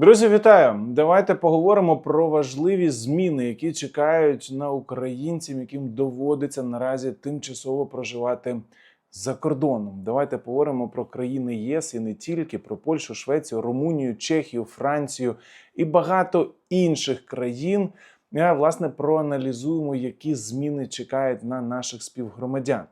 Друзі, вітаю! Давайте поговоримо про важливі зміни, які чекають на українців, яким доводиться наразі тимчасово проживати за кордоном. Давайте поговоримо про країни ЄС і не тільки про Польщу, Швецію, Румунію, Чехію, Францію і багато інших країн. А, власне проаналізуємо, які зміни чекають на наших співгромадян.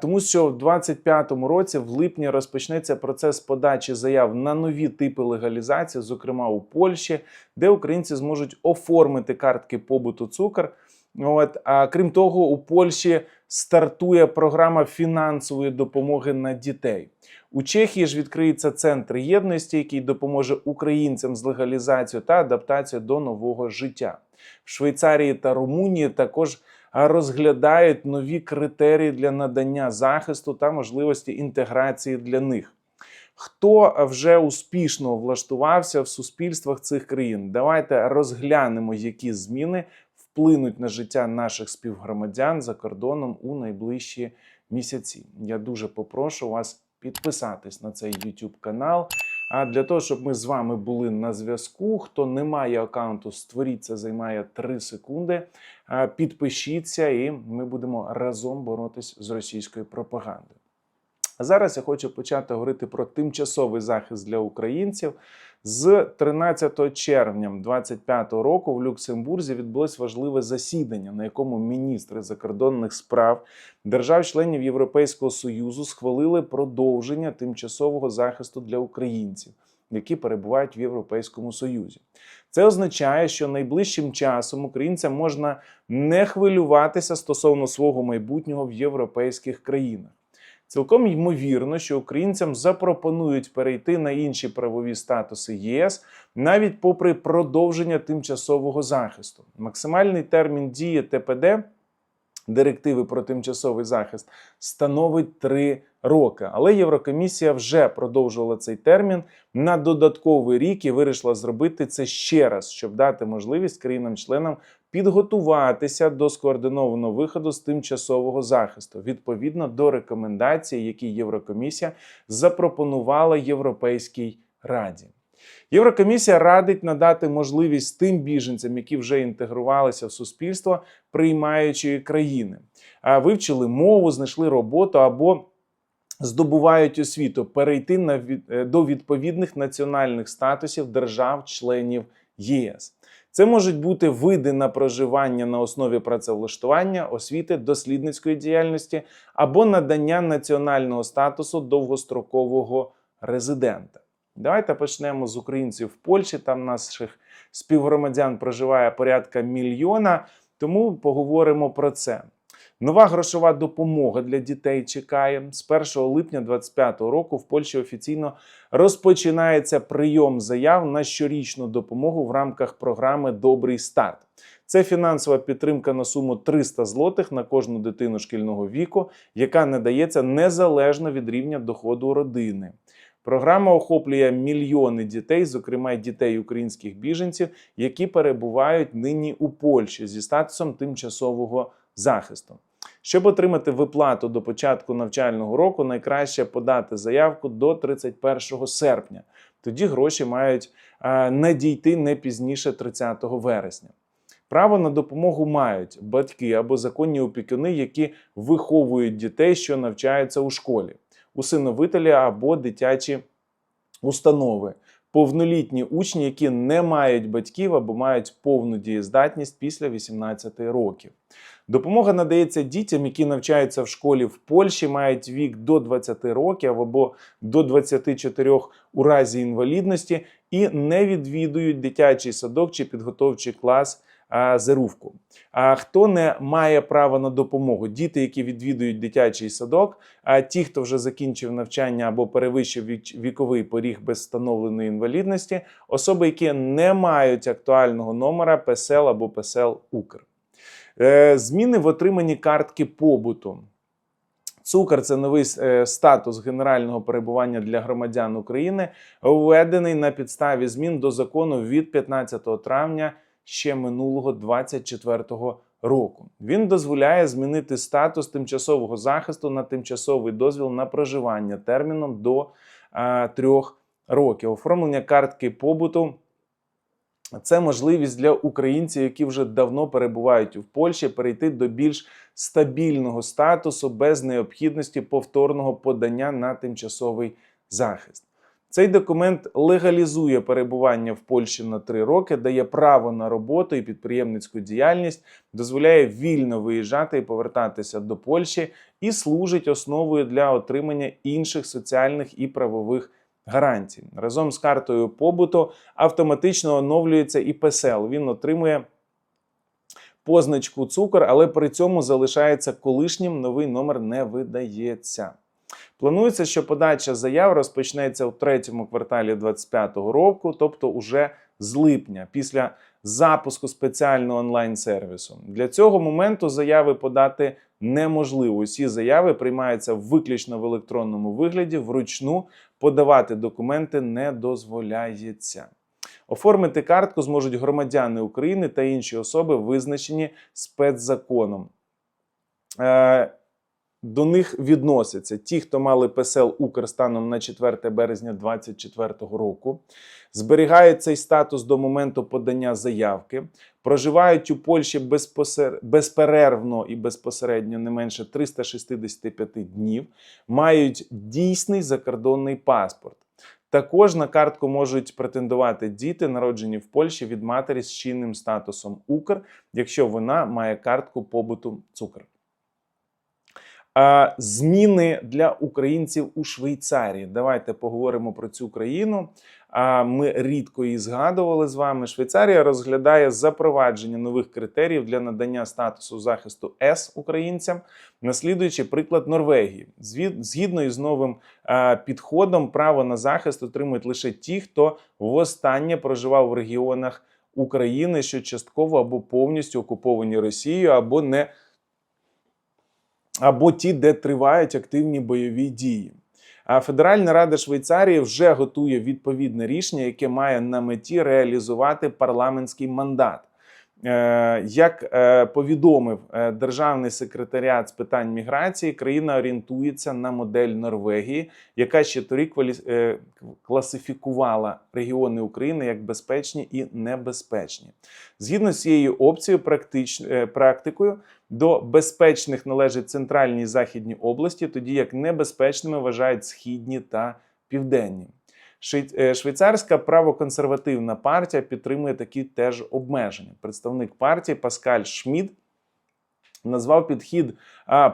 Тому що в 2025 році, в липні, розпочнеться процес подачі заяв на нові типи легалізації, зокрема у Польщі, де українці зможуть оформити картки побуту цукор. От а крім того, у Польщі стартує програма фінансової допомоги на дітей. У Чехії ж відкриється центр єдності, який допоможе українцям з легалізацією та адаптацією до нового життя. В Швейцарії та Румунії також розглядають нові критерії для надання захисту та можливості інтеграції для них. Хто вже успішно влаштувався в суспільствах цих країн? Давайте розглянемо, які зміни вплинуть на життя наших співгромадян за кордоном у найближчі місяці. Я дуже попрошу вас підписатись на цей YouTube канал. А для того, щоб ми з вами були на зв'язку, хто не має аккаунту, створіть це займає 3 секунди. Підпишіться, і ми будемо разом боротись з російською пропагандою. А зараз я хочу почати говорити про тимчасовий захист для українців. З 13 червня 2025 року в Люксембурзі відбулось важливе засідання, на якому міністри закордонних справ держав-членів Європейського союзу схвалили продовження тимчасового захисту для українців, які перебувають в Європейському Союзі. Це означає, що найближчим часом українцям можна не хвилюватися стосовно свого майбутнього в європейських країнах. Цілком ймовірно, що українцям запропонують перейти на інші правові статуси ЄС навіть попри продовження тимчасового захисту. Максимальний термін дії ТПД директиви про тимчасовий захист становить 3 роки. Але Єврокомісія вже продовжувала цей термін на додатковий рік і вирішила зробити це ще раз, щоб дати можливість країнам-членам підготуватися до скоординованого виходу з тимчасового захисту відповідно до рекомендацій, які Єврокомісія запропонувала Європейській раді. Єврокомісія радить надати можливість тим біженцям, які вже інтегрувалися в суспільство приймаючої країни, вивчили мову, знайшли роботу або здобувають освіту, перейти на від- е, до відповідних національних статусів держав-членів ЄС. Це можуть бути види на проживання на основі працевлаштування, освіти, дослідницької діяльності або надання національного статусу довгострокового резидента. Давайте почнемо з українців в Польщі. Там наших співгромадян проживає порядка мільйона, тому поговоримо про це. Нова грошова допомога для дітей чекає. З 1 липня 2025 року в Польщі офіційно розпочинається прийом заяв на щорічну допомогу в рамках програми Добрий старт. Це фінансова підтримка на суму 300 злотих на кожну дитину шкільного віку, яка надається незалежно від рівня доходу родини. Програма охоплює мільйони дітей, зокрема дітей українських біженців, які перебувають нині у Польщі зі статусом тимчасового захисту. Щоб отримати виплату до початку навчального року, найкраще подати заявку до 31 серпня. Тоді гроші мають е, надійти не пізніше 30 вересня. Право на допомогу мають батьки або законні опікуни, які виховують дітей, що навчаються у школі, усиновителі або дитячі установи, повнолітні учні, які не мають батьків або мають повну дієздатність після 18 років. Допомога надається дітям, які навчаються в школі в Польщі, мають вік до 20 років або до 24 у разі інвалідності і не відвідують дитячий садок чи підготовчий клас а, зерувку. А хто не має права на допомогу? Діти, які відвідують дитячий садок, а ті, хто вже закінчив навчання або перевищив віковий поріг без встановленої інвалідності, особи, які не мають актуального номера ПСЛ або ПСЛ Укр. Е, Зміни в отриманні картки побуту. Цукор це новий е, статус генерального перебування для громадян України, введений на підставі змін до закону від 15 травня ще минулого 24 року. Він дозволяє змінити статус тимчасового захисту на тимчасовий дозвіл на проживання терміном до а, трьох років. Оформлення картки побуту. Це можливість для українців, які вже давно перебувають в Польщі, перейти до більш стабільного статусу без необхідності повторного подання на тимчасовий захист. Цей документ легалізує перебування в Польщі на три роки, дає право на роботу і підприємницьку діяльність, дозволяє вільно виїжджати і повертатися до Польщі і служить основою для отримання інших соціальних і правових гарантій. Разом з картою побуту автоматично оновлюється і ПСЛ. Він отримує позначку цукор, але при цьому залишається колишнім. Новий номер не видається. Планується, що подача заяв розпочнеться у третьому кварталі 2025 року, тобто уже з липня, після запуску спеціального онлайн-сервісу. Для цього моменту заяви подати неможливо. Усі заяви приймаються виключно в електронному вигляді, вручну подавати документи не дозволяється. Оформити картку зможуть громадяни України та інші особи, визначені спецзаконом. До них відносяться ті, хто мали ПСЛ Укр станом на 4 березня 2024 року, зберігають цей статус до моменту подання заявки, проживають у Польщі безпосер... безперервно і безпосередньо не менше 365 днів, мають дійсний закордонний паспорт. Також на картку можуть претендувати діти, народжені в Польщі від матері з чинним статусом Укр, якщо вона має картку побуту цукр. А, Зміни для українців у Швейцарії. Давайте поговоримо про цю країну. А ми рідко її згадували з вами. Швейцарія розглядає запровадження нових критеріїв для надання статусу захисту С українцям, наслідуючи приклад Норвегії. Згідно із новим підходом, право на захист отримують лише ті, хто востаннє проживав в регіонах України, що частково або повністю окуповані Росією, або не або ті, де тривають активні бойові дії. А Федеральна Рада Швейцарії вже готує відповідне рішення, яке має на меті реалізувати парламентський мандат. Е, Як е, повідомив е, державний секретаріат з питань міграції, країна орієнтується на модель Норвегії, яка ще торік класифікувала регіони України як безпечні і небезпечні. Згідно з цією опцією, практикою до безпечних належать центральні і західні області, тоді як небезпечними вважають східні та південні. Е, Швейцарська правоконсервативна партія підтримує такі теж обмеження. Представник партії Паскаль Шмід назвав підхід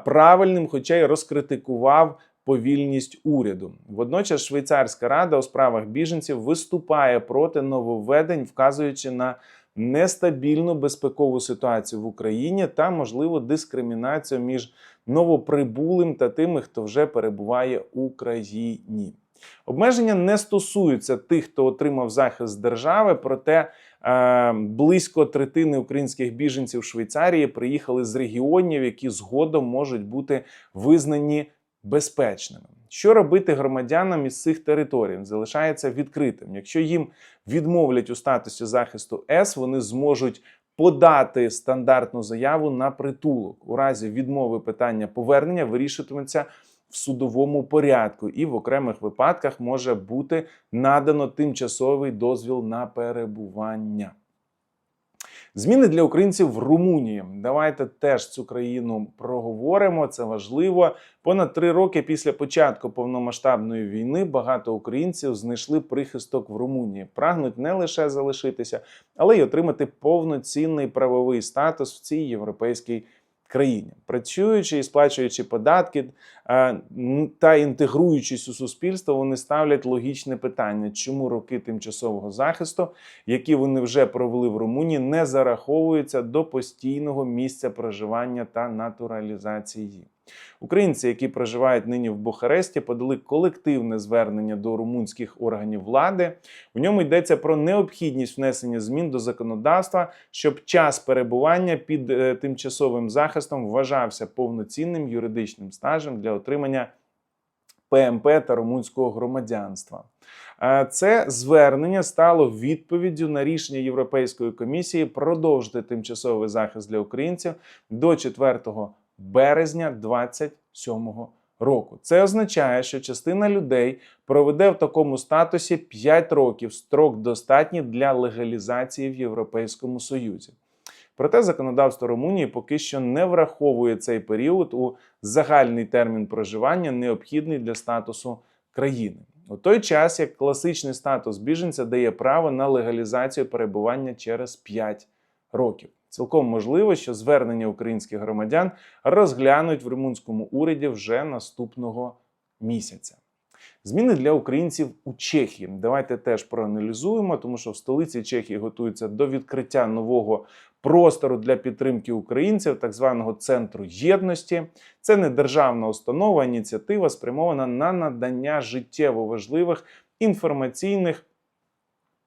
правильним, хоча й розкритикував повільність уряду. Водночас Швейцарська рада у справах біженців виступає проти нововведень, вказуючи на нестабільну безпекову ситуацію в Україні та можливу дискримінацію між новоприбулим та тими, хто вже перебуває в Україні. Обмеження не стосуються тих, хто отримав захист держави, проте е, близько третини українських біженців Швейцарії приїхали з регіонів, які згодом можуть бути визнані безпечними. Що робити громадянам із цих територій залишається відкритим. Якщо їм відмовлять у статусі захисту С, вони зможуть подати стандартну заяву на притулок. У разі відмови питання повернення вирішуватиметься в судовому порядку, і в окремих випадках може бути надано тимчасовий дозвіл на перебування. Зміни для українців в Румунії. Давайте теж цю країну проговоримо. Це важливо. Понад три роки після початку повномасштабної війни багато українців знайшли прихисток в Румунії. Прагнуть не лише залишитися, але й отримати повноцінний правовий статус в цій європейській країні, працюючи і сплачуючи податки е, та інтегруючись у суспільство, вони ставлять логічне питання, чому роки тимчасового захисту, які вони вже провели в Румунії, не зараховуються до постійного місця проживання та натуралізації. Українці, які проживають нині в Бухаресті, подали колективне звернення до румунських органів влади. У ньому йдеться про необхідність внесення змін до законодавства, щоб час перебування під е, тимчасовим захистом вважався повноцінним юридичним стажем для отримання ПМП та румунського громадянства. Е, Це звернення стало відповіддю на рішення Європейської комісії продовжити тимчасовий захист для українців до 4 березня 2027 року. Це означає, що частина людей проведе в такому статусі 5 років строк достатній для легалізації в Європейському Союзі. Проте законодавство Румунії поки що не враховує цей період у загальний термін проживання, необхідний для статусу країни. У той час як класичний статус біженця дає право на легалізацію перебування через 5 років. Цілком можливо, що звернення українських громадян розглянуть в румунському уряді вже наступного місяця. Зміни для українців у Чехії. Давайте теж проаналізуємо, тому що в столиці Чехії готуються до відкриття нового простору для підтримки українців, так званого центру єдності. Це не державна установа, ініціатива спрямована на надання життєво важливих інформаційних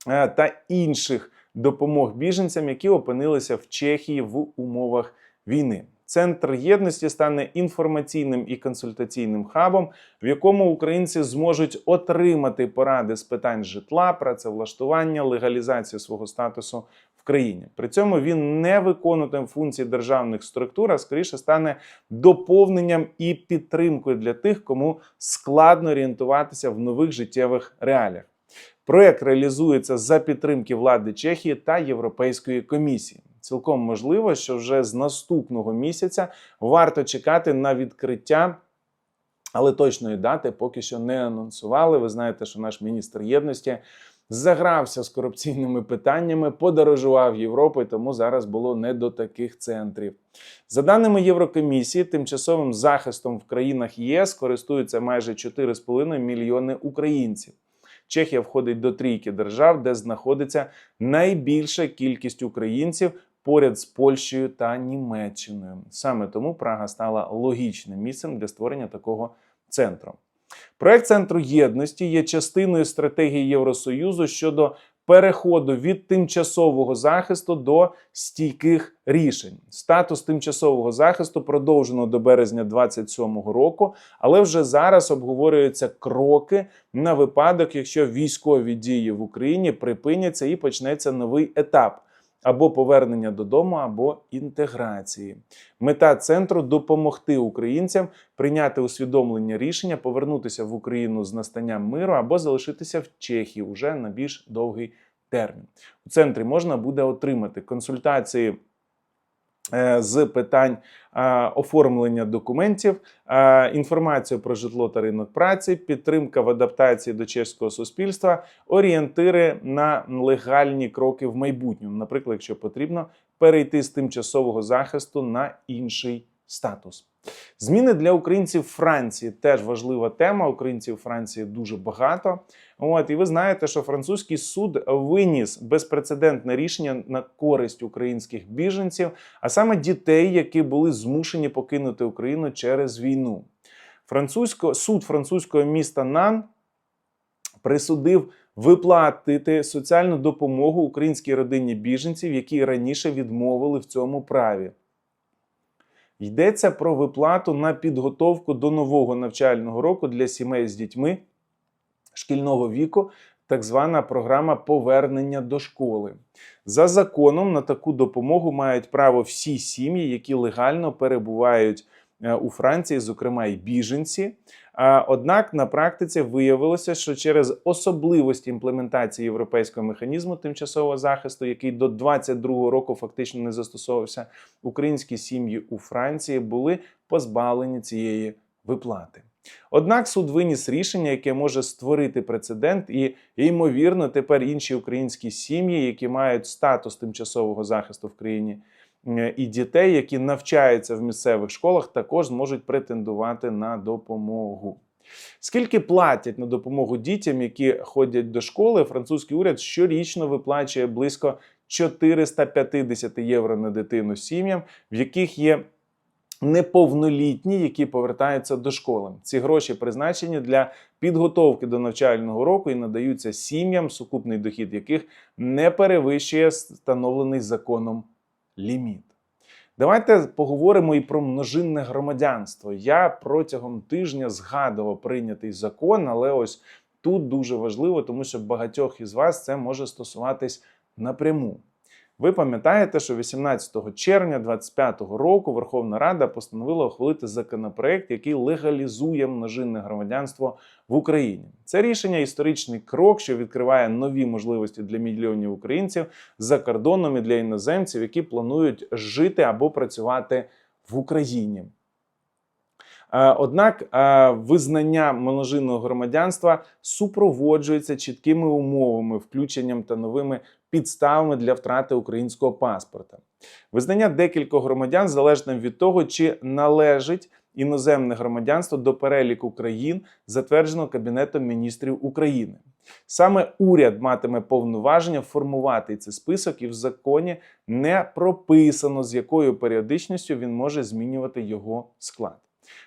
е, та інших допомог біженцям, які опинилися в Чехії в умовах війни. Центр єдності стане інформаційним і консультаційним хабом, в якому українці зможуть отримати поради з питань житла, працевлаштування, легалізації свого статусу в країні. При цьому він не виконуватиме функції державних структур, а скоріше стане доповненням і підтримкою для тих, кому складно орієнтуватися в нових життєвих реаліях. Проект реалізується за підтримки влади Чехії та Європейської комісії. Цілком можливо, що вже з наступного місяця варто чекати на відкриття, але точної дати поки що не анонсували. Ви знаєте, що наш міністр єдності загрався з корупційними питаннями, подорожував Європою, тому зараз було не до таких центрів. За даними Єврокомісії, тимчасовим захистом в країнах ЄС користуються майже 4,5 мільйони українців. Чехія входить до трійки держав, де знаходиться найбільша кількість українців поряд з Польщею та Німеччиною. Саме тому Прага стала логічним місцем для створення такого центру. Проект центру єдності є частиною стратегії Євросоюзу щодо переходу від тимчасового захисту до стійких рішень. Статус тимчасового захисту продовжено до березня 2027 року, але вже зараз обговорюються кроки на випадок, якщо військові дії в Україні припиняться і почнеться новий етап. Або повернення додому, або інтеграції. Мета центру допомогти українцям прийняти усвідомлення рішення, повернутися в Україну з настанням миру або залишитися в Чехії уже на більш довгий термін. У центрі можна буде отримати консультації. Е, З питань е, оформлення документів, е, інформацію про житло та ринок праці, підтримка в адаптації до чеського суспільства, орієнтири на легальні кроки в майбутньому, наприклад, якщо потрібно перейти з тимчасового захисту на інший статус. Зміни для українців Франції теж важлива тема. Українців Франції дуже багато. От і ви знаєте, що французький суд виніс безпрецедентне рішення на користь українських біженців, а саме дітей, які були змушені покинути Україну через війну. Французько суд французького міста Нан присудив виплатити соціальну допомогу українській родині біженців, які раніше відмовили в цьому праві. Йдеться про виплату на підготовку до нового навчального року для сімей з дітьми шкільного віку, так звана програма повернення до школи. За законом на таку допомогу мають право всі сім'ї, які легально перебувають у Франції, зокрема і біженці. Однак на практиці виявилося, що через особливості імплементації європейського механізму тимчасового захисту, який до 2022 року фактично не застосовувався, українські сім'ї у Франції були позбавлені цієї виплати. Однак суд виніс рішення, яке може створити прецедент, і ймовірно, тепер інші українські сім'ї, які мають статус тимчасового захисту в країні, е, і дітей, які навчаються в місцевих школах, також зможуть претендувати на допомогу. Скільки платять на допомогу дітям, які ходять до школи, французький уряд щорічно виплачує близько 450 євро на дитину сім'ям, в яких є неповнолітні, які повертаються до школи. Ці гроші призначені для підготовки до навчального року і надаються сім'ям, сукупний дохід яких не перевищує встановлений законом ліміт. Давайте поговоримо і про множинне громадянство. Я протягом тижня згадував прийнятий закон, але ось тут дуже важливо, тому що багатьох із вас це може стосуватись напряму. Ви пам'ятаєте, що 18 червня 2025 року Верховна Рада постановила ухвалити законопроект, який легалізує множинне громадянство в Україні. Це рішення історичний крок, що відкриває нові можливості для мільйонів українців за кордоном і для іноземців, які планують жити або працювати в Україні. Е, Однак е, визнання множинного громадянства супроводжується чіткими умовами, включенням та новими підставами для втрати українського паспорта. Визнання декількох громадян залежно від того, чи належить іноземне громадянство до переліку країн, затвердженого Кабінетом міністрів України. Саме уряд матиме повноваження формувати цей список, і в законі не прописано, з якою періодичністю він може змінювати його склад.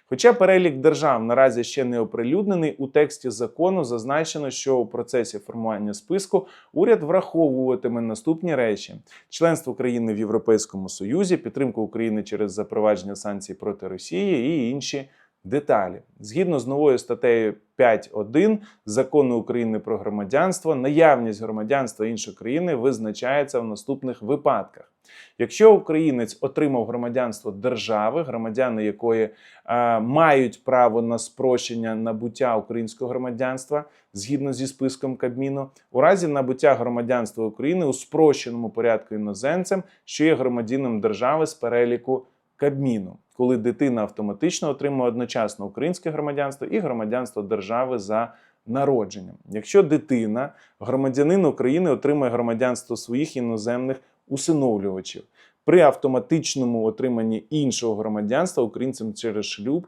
Хоча перелік держав наразі ще не оприлюднений, у тексті закону зазначено, що у процесі формування списку уряд враховуватиме наступні речі: членство країни в Європейському Союзі, підтримку України через запровадження санкцій проти Росії і інші деталі. Згідно з новою статтею 5.1 закону України про громадянство, наявність громадянства іншої країни визначається в наступних випадках. Якщо українець отримав громадянство держави, громадяни якої е, мають право на спрощення набуття українського громадянства згідно зі списком Кабміну, у разі набуття громадянства України у спрощеному порядку іноземцем, що є громадянином держави з переліку Кабміну, коли дитина автоматично отримує одночасно українське громадянство і громадянство держави за народженням. Якщо дитина, громадянин України, отримує громадянство своїх іноземних усиновлювачів при автоматичному отриманні іншого громадянства українцем через шлюб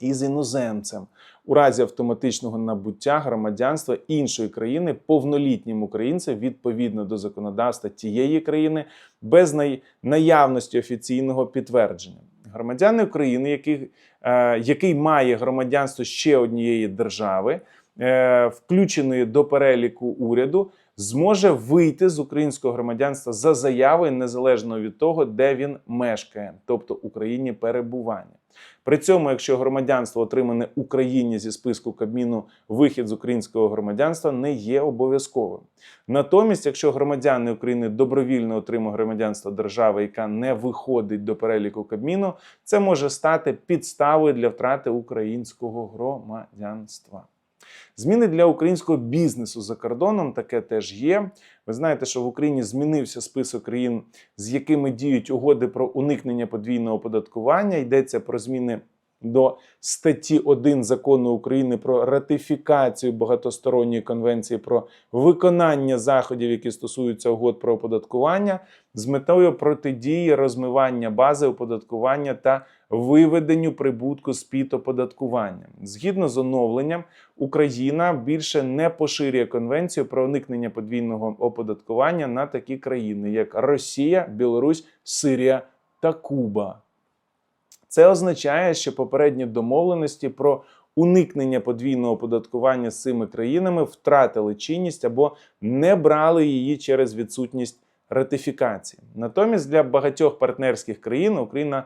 із іноземцем у разі автоматичного набуття громадянства іншої країни повнолітнім українцем відповідно до законодавства тієї країни без наявності офіційного підтвердження. Громадяни України, який, е, який має громадянство ще однієї держави, е, включеної до переліку уряду, зможе вийти з українського громадянства за заявою незалежно від того, де він мешкає, тобто Україні перебування. При цьому, якщо громадянство отримане Україні зі списку Кабміну, вихід з українського громадянства не є обов'язковим. Натомість, якщо громадяни України добровільно отримують громадянство держави, яка не виходить до переліку Кабміну, це може стати підставою для втрати українського громадянства. Зміни для українського бізнесу за кордоном таке теж є. Ви знаєте, що в Україні змінився список країн, з якими діють угоди про уникнення подвійного оподаткування. Йдеться про зміни до статті 1 закону України про ратифікацію багатосторонньої конвенції про виконання заходів, які стосуються угод про оподаткування, з метою протидії розмивання бази оподаткування та виведенню прибутку з під оподаткування. Згідно з оновленням, Україна більше не поширює конвенцію про уникнення подвійного оподаткування на такі країни, як Росія, Білорусь, Сирія та Куба. Це означає, що попередні домовленості про уникнення подвійного оподаткування з цими країнами втратили чинність або не брали її через відсутність ратифікації. Натомість для багатьох партнерських країн Україна е,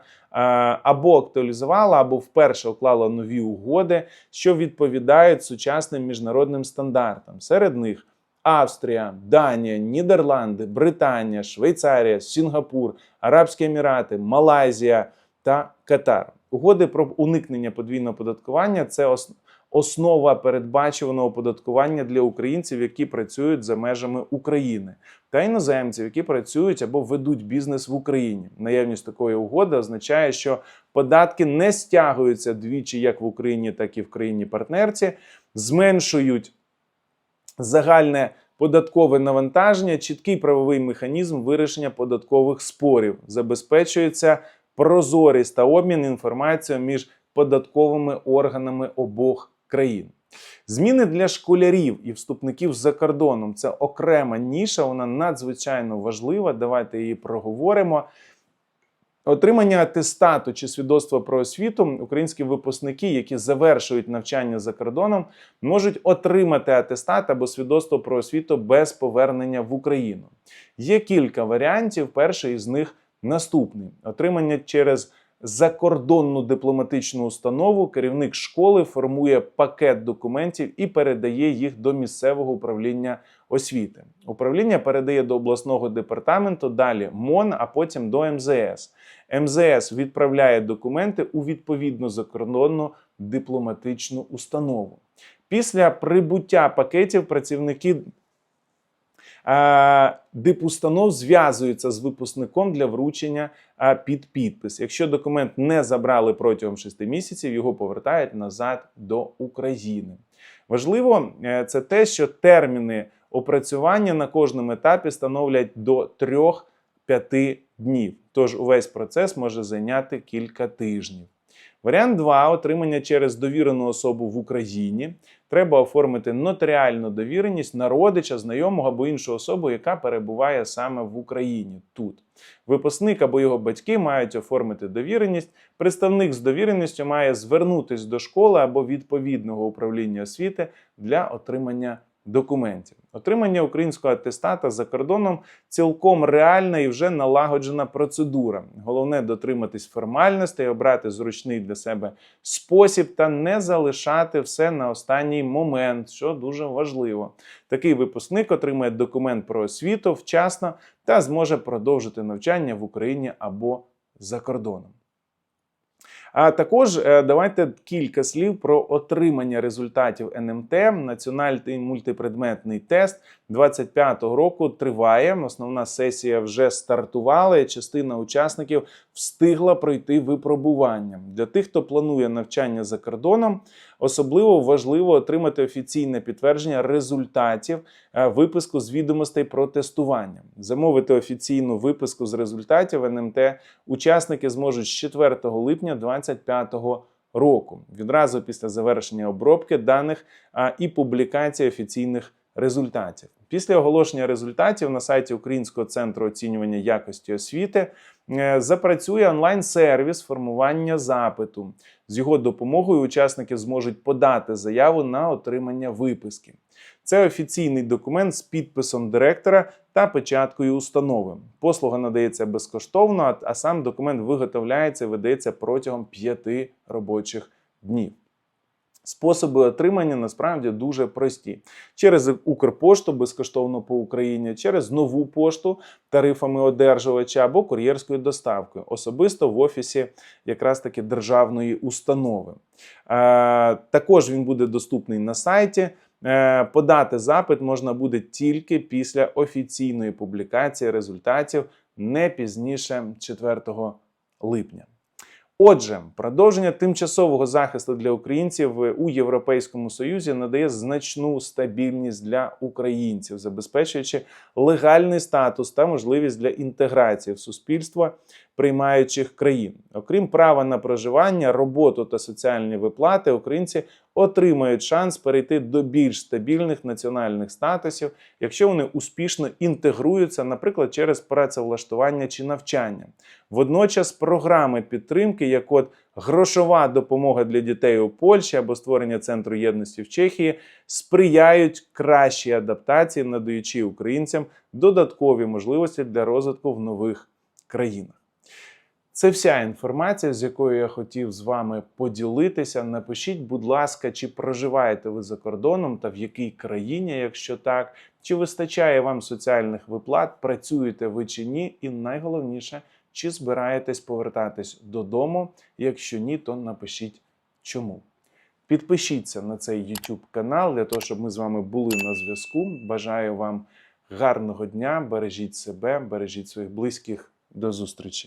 або актуалізувала, або вперше уклала нові угоди, що відповідають сучасним міжнародним стандартам. Серед них Австрія, Данія, Нідерланди, Британія, Швейцарія, Сінгапур, Арабські Емірати, Малайзія та Катар. Угоди про уникнення подвійного оподаткування це основа передбачуваного оподаткування для українців, які працюють за межами України, та іноземців, які працюють або ведуть бізнес в Україні. Наявність такої угоди означає, що податки не стягуються двічі як в Україні, так і в країні партнерці, зменшують загальне податкове навантаження, чіткий правовий механізм вирішення податкових спорів, забезпечується прозорість та обмін інформацією між податковими органами обох країн. Зміни для школярів і вступників за кордоном це окрема ніша, вона надзвичайно важлива. Давайте її проговоримо. Отримання атестату чи свідоцтва про освіту українські випускники, які завершують навчання за кордоном, можуть отримати атестат або свідоцтво про освіту без повернення в Україну. Є кілька варіантів. Перший із них наступний: отримання через закордонну дипломатичну установу. Керівник школи формує пакет документів і передає їх до місцевого управління освіти. Управління передає до обласного департаменту, далі МОН, а потім до МЗС. МЗС відправляє документи у відповідну закордонну дипломатичну установу. Після прибуття пакетів працівники дипустанов зв'язуються з випускником для вручення е, під підпис. Якщо документ не забрали протягом 6 місяців, його повертають назад до України. Важливо е, це те, що терміни опрацювання на кожному етапі становлять до 3-5 днів. Тож увесь процес може зайняти кілька тижнів. Варіант 2 отримання через довірену особу в Україні. Треба оформити нотаріальну довіреність на родича, знайомого або іншу особу, яка перебуває саме в Україні тут. Випускник або його батьки мають оформити довіреність. Представник з довіреністю має звернутись до школи або відповідного управління освіти для отримання документів. Отримання українського атестата за кордоном цілком реальна і вже налагоджена процедура. Головне дотриматись формальностей, обрати зручний для себе спосіб та не залишати все на останній момент, що дуже важливо. Такий випускник отримає документ про освіту вчасно та зможе продовжити навчання в Україні або за кордоном. А також е, давайте кілька слів про отримання результатів НМТ. Національний мультипредметний тест 25-го року триває. Основна сесія вже стартувала. і Частина учасників встигла пройти випробування. Для тих, хто планує навчання за кордоном, особливо важливо отримати офіційне підтвердження результатів е, виписку з відомостей про тестування. Замовити офіційну виписку з результатів НМТ учасники зможуть з 4 липня 2025 року, відразу після завершення обробки даних і публікації офіційних результатів. Після оголошення результатів на сайті Українського центру оцінювання якості освіти е, запрацює онлайн-сервіс формування запиту. З його допомогою учасники зможуть подати заяву на отримання виписки. Це офіційний документ з підписом директора та печаткою установи. Послуга надається безкоштовно, а- сам документ виготовляється і видається протягом 5 робочих днів. Способи отримання насправді дуже прості: через Укрпошту безкоштовно по Україні, через нову пошту тарифами одержувача або кур'єрською доставкою, особисто в офісі якраз таки державної установи. Е, також він буде доступний на сайті. Е, Подати запит можна буде тільки після офіційної публікації результатів не пізніше 4 липня. Отже, продовження тимчасового захисту для українців у Європейському Союзі надає значну стабільність для українців, забезпечуючи легальний статус та можливість для інтеграції в суспільство приймаючих країн. Окрім права на проживання, роботу та соціальні виплати, українці отримають шанс перейти до більш стабільних національних статусів, якщо вони успішно інтегруються, наприклад, через працевлаштування чи навчання. Водночас програми підтримки, як от грошова допомога для дітей у Польщі або створення центру єдності в Чехії, сприяють кращій адаптації, надаючи українцям додаткові можливості для розвитку в нових країнах. Це вся інформація, з якою я хотів з вами поділитися. Напишіть, будь ласка, чи проживаєте ви за кордоном та в якій країні, якщо так, чи вистачає вам соціальних виплат, працюєте ви чи ні, і найголовніше, чи збираєтесь повертатись додому. Якщо ні, то напишіть чому. Підпишіться на цей YouTube канал для того, щоб ми з вами були на зв'язку. Бажаю вам гарного дня, бережіть себе, бережіть своїх близьких. До зустрічі!